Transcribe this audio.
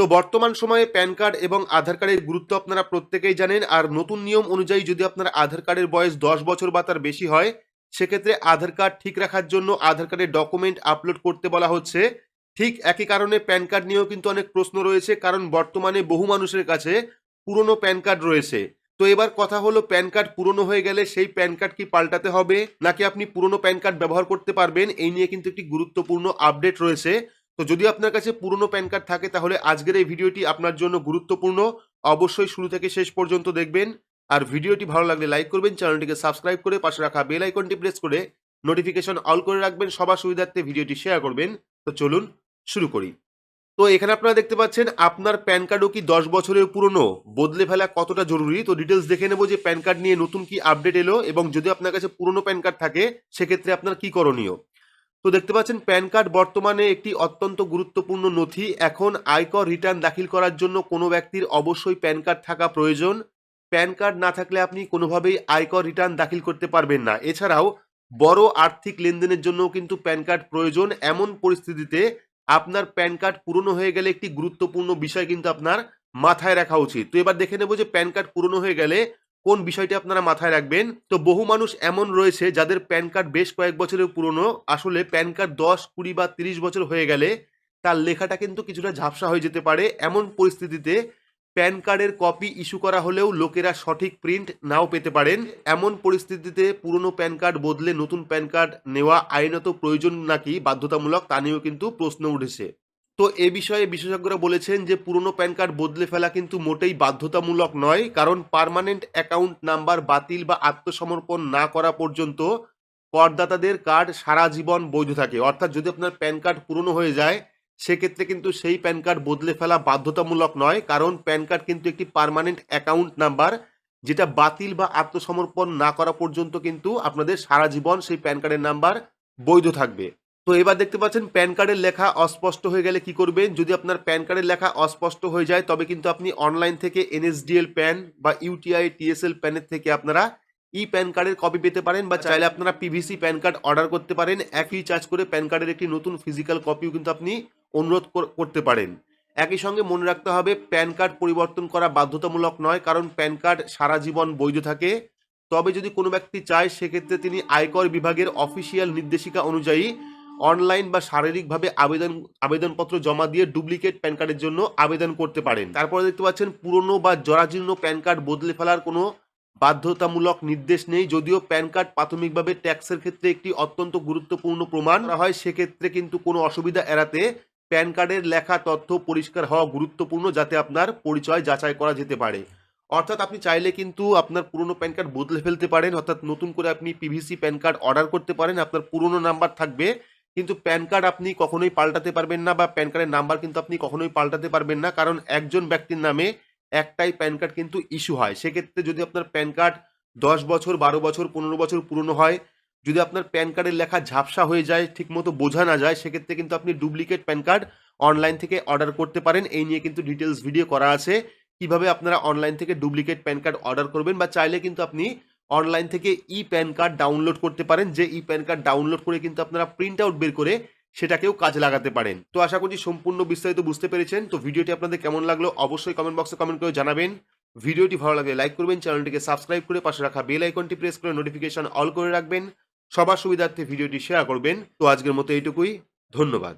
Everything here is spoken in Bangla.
তো বর্তমান সময়ে প্যান কার্ড এবং আধার কার্ডের গুরুত্ব আপনারা প্রত্যেকেই জানেন, আর নতুন নিয়ম অনুযায়ী যদি আপনার আধার কার্ডের বয়স দশ বছর বা তার বেশি হয়, সেক্ষেত্রে আধার কার্ড ঠিক রাখার জন্য আধার কার্ডের ডকুমেন্ট আপলোড করতে বলা হচ্ছে। ঠিক একই কারণে প্যান কার্ড নিয়েও কিন্তু অনেক প্রশ্ন রয়েছে, কারণ বর্তমানে বহু মানুষের কাছে পুরনো প্যান কার্ড রয়েছে। তো এবার কথা হলো, প্যান কার্ড পুরনো হয়ে গেলে সেই প্যান কার্ড কি পাল্টাতে হবে, নাকি আপনি পুরনো প্যান কার্ড ব্যবহার করতে পারবেন, এই নিয়ে কিন্তু একটি গুরুত্বপূর্ণ আপডেট রয়েছে। তো যদি আপনার কাছে পুরনো প্যান কার্ড থাকে, তাহলে আজকের এই ভিডিওটি আপনার জন্য গুরুত্বপূর্ণ। অবশ্যই শুরু থেকে শেষ পর্যন্ত দেখবেন। আর ভিডিওটি ভালো লাগলে লাইক করবেন, চ্যানেলটিকে সাবস্ক্রাইব করে পাশে রাখা বেল আইকনটি প্রেস করে নোটিফিকেশন অল করে রাখবেন, সবার সুবিধার্থে ভিডিওটি শেয়ার করবেন। তো চলুন শুরু করি। তো এখানে আপনারা দেখতে পাচ্ছেন, আপনার প্যান কার্ডও কি দশ বছরের পুরনো? বদলে ফেলা কতটা জরুরি? তো ডিটেলস দেখে নেব যে প্যান কার্ড নিয়ে নতুন কি আপডেট এলো এবং যদি আপনার কাছে পুরনো প্যান কার্ড থাকে, সেক্ষেত্রে আপনার কি করণীয়? তো দেখতে পাচ্ছেন, প্যান কার্ড বর্তমানে একটি অত্যন্ত গুরুত্বপূর্ণ নথি। এখন আয়কর রিটার্ন দাখিল করার জন্য কোনো ব্যক্তির অবশ্যই প্যান কার্ড থাকা প্রয়োজন। প্যান কার্ড না থাকলে আপনি কোনোভাবেই আয়কর রিটার্ন দাখিল করতে পারবেন না। এছাড়াও, বড় আর্থিক লেনদেনের জন্যও কিন্তু প্যান কার্ড প্রয়োজন। এমন পরিস্থিতিতে আপনার প্যান কার্ড পুরনো হয়ে গেলে একটি গুরুত্বপূর্ণ বিষয় কিন্তু আপনার মাথায় রাখা উচিত। তো এবার দেখে নেব যে প্যান কার্ড পুরনো হয়ে গেলে কোন বিষয়টি আপনারা মাথায় রাখবেন? তো বহু মানুষ এমন রয়েছে যাদের প্যান কার্ড বেশ কয়েক বছরের পুরনো। আসলে প্যান কার্ড দশ, কুড়ি বা তিরিশ বছর হয়ে গেলে তার লেখাটা কিন্তু কিছুটা ঝাপসা হয়ে যেতে পারে। এমন পরিস্থিতিতে প্যান কার্ডের কপি ইস্যু করা হলেও লোকেরা সঠিক প্রিন্ট নাও পেতে পারেন। এমন পরিস্থিতিতে পুরনো প্যান কার্ড বদলে নতুন প্যান কার্ড নেওয়া আইনত প্রয়োজন নাকি? বাধ্যতামূলক তা নিয়েও কিন্তু প্রশ্ন উঠেছে। তো এ বিষয়ে বিশেষজ্ঞরা বলেছেন যে পুরনো প্যান কার্ড বদলে ফেলা কিন্তু মোটেই বাধ্যতামূলক নয়, কারণ পার্মানেন্ট অ্যাকাউন্ট নাম্বার বাতিল বা আত্মসমর্পণ না করা পর্যন্ত করদাতাদের কার্ড সারা জীবন বৈধ থাকে। অর্থাৎ যদি আপনার প্যান কার্ড পুরনো হয়ে যায়, সেক্ষেত্রে কিন্তু সেই প্যান কার্ড বদলে ফেলা বাধ্যতামূলক নয়, কারণ প্যান কার্ড কিন্তু একটি পার্মানেন্ট অ্যাকাউন্ট নাম্বার যেটা বাতিল বা আত্মসমর্পণ না করা পর্যন্ত কিন্তু আপনাদের সারা জীবন সেই প্যান কার্ডের নাম্বার বৈধ থাকবে। তো এবার দেখতে পাচ্ছেন প্যান কার্ডের লেখা অস্পষ্ট হয়ে গেলে কি করবেন? যদি আপনার প্যান কার্ডের লেখা অস্পষ্ট হয়ে যায়, তবে কিন্তু আপনি অনলাইন থেকে এনএসডিএল প্যান বা ইউটিআই টিএসএল প্যানের থেকে আপনারা ই প্যান কার্ডের কপি পেতে পারেন বা চাইলে আপনারা পিভিসি প্যান কার্ড অর্ডার করতে পারেন। একই চার্জ করে প্যান কার্ডের একটি নতুন ফিজিক্যাল কপিও কিন্তু আপনি অনুরোধ করতে পারেন। একই সঙ্গে মনে রাখতে হবে, প্যান কার্ড পরিবর্তন করা বাধ্যতামূলক নয়, কারণ প্যান কার্ড সারা জীবন বৈধ থাকে। তবে যদি কোনো ব্যক্তি চায়, সেক্ষেত্রে তিনি আয়কর বিভাগের অফিসিয়াল নির্দেশিকা অনুযায়ী অনলাইন বা শারীরিকভাবে আবেদন, আবেদনপত্র জমা দিয়ে ডুপ্লিকেট প্যান কার্ডের জন্য আবেদন করতে পারেন। তারপরে দেখতে পাচ্ছেন, পুরনো বা জরাজীর্ণ প্যান কার্ড বদলে ফেলার কোনো বাধ্যতামূলক নির্দেশ নেই, যদিও প্যান কার্ড প্রাথমিকভাবে ট্যাক্সের ক্ষেত্রে একটি অত্যন্ত গুরুত্বপূর্ণ প্রমাণ। হয় সেক্ষেত্রে কিন্তু কোনো অসুবিধা এড়াতে প্যান কার্ডের লেখা, তথ্য পরিষ্কার হওয়া গুরুত্বপূর্ণ যাতে আপনার পরিচয় যাচাই করা যেতে পারে। অর্থাৎ আপনি চাইলে কিন্তু আপনার পুরনো প্যান কার্ড বদলে ফেলতে পারেন, অর্থাৎ নতুন করে আপনি পিভিসি প্যান কার্ড অর্ডার করতে পারেন, আপনার পুরনো নাম্বার থাকবে কিন্তু প্যান কার্ড আপনি কখনোই পাল্টাতে পারবেন না বা প্যান কার্ডের নাম্বার কিন্তু আপনি কখনোই পাল্টাতে পারবেন না, কারণ একজন ব্যক্তির নামে একটাই প্যান কার্ড কিন্তু ইস্যু হয়। সেক্ষেত্রে যদি আপনার প্যান কার্ড দশ বছর, বারো বছর, পনেরো বছর পুরনো হয়, যদি আপনার প্যান কার্ডের লেখা ঝাপসা হয়ে যায়, ঠিকমতো বোঝা না যায়, সেক্ষেত্রে কিন্তু আপনি ডুপ্লিকেট প্যান কার্ড অনলাইন থেকে অর্ডার করতে পারেন। এই নিয়ে কিন্তু ডিটেলস ভিডিও করা আছে। কীভাবে আপনারা অনলাইন থেকে ডুপ্লিকেট প্যান কার্ড অর্ডার করবেন বা চাইলে কিন্তু আপনি অনলাইন থেকে ই প্যান কার্ড ডাউনলোড করতে পারেন। যে ই প্যান কার্ড ডাউনলোড করে কিন্তু আপনারা প্রিন্ট আউট বের করে সেটাকেও কাজে লাগাতে পারেন। তো আশা করছি সম্পূর্ণ বিস্তারিত বুঝতে পেরেছেন। তো ভিডিওটি আপনাদের কেমন লাগল অবশ্যই কমেন্ট বক্সে কমেন্ট করে জানাবেন। ভিডিওটি ভালো লাগলে লাইক করবেন চ্যানেলটিকে সাবস্ক্রাইব করে পাশে রাখা বেল আইকনটি প্রেস করে নোটিফিকেশন অল করে রাখবেন। সবার সুবিধার্থে ভিডিওটি শেয়ার করবেন। তো আজকের মতো এইটুকুই। ধন্যবাদ।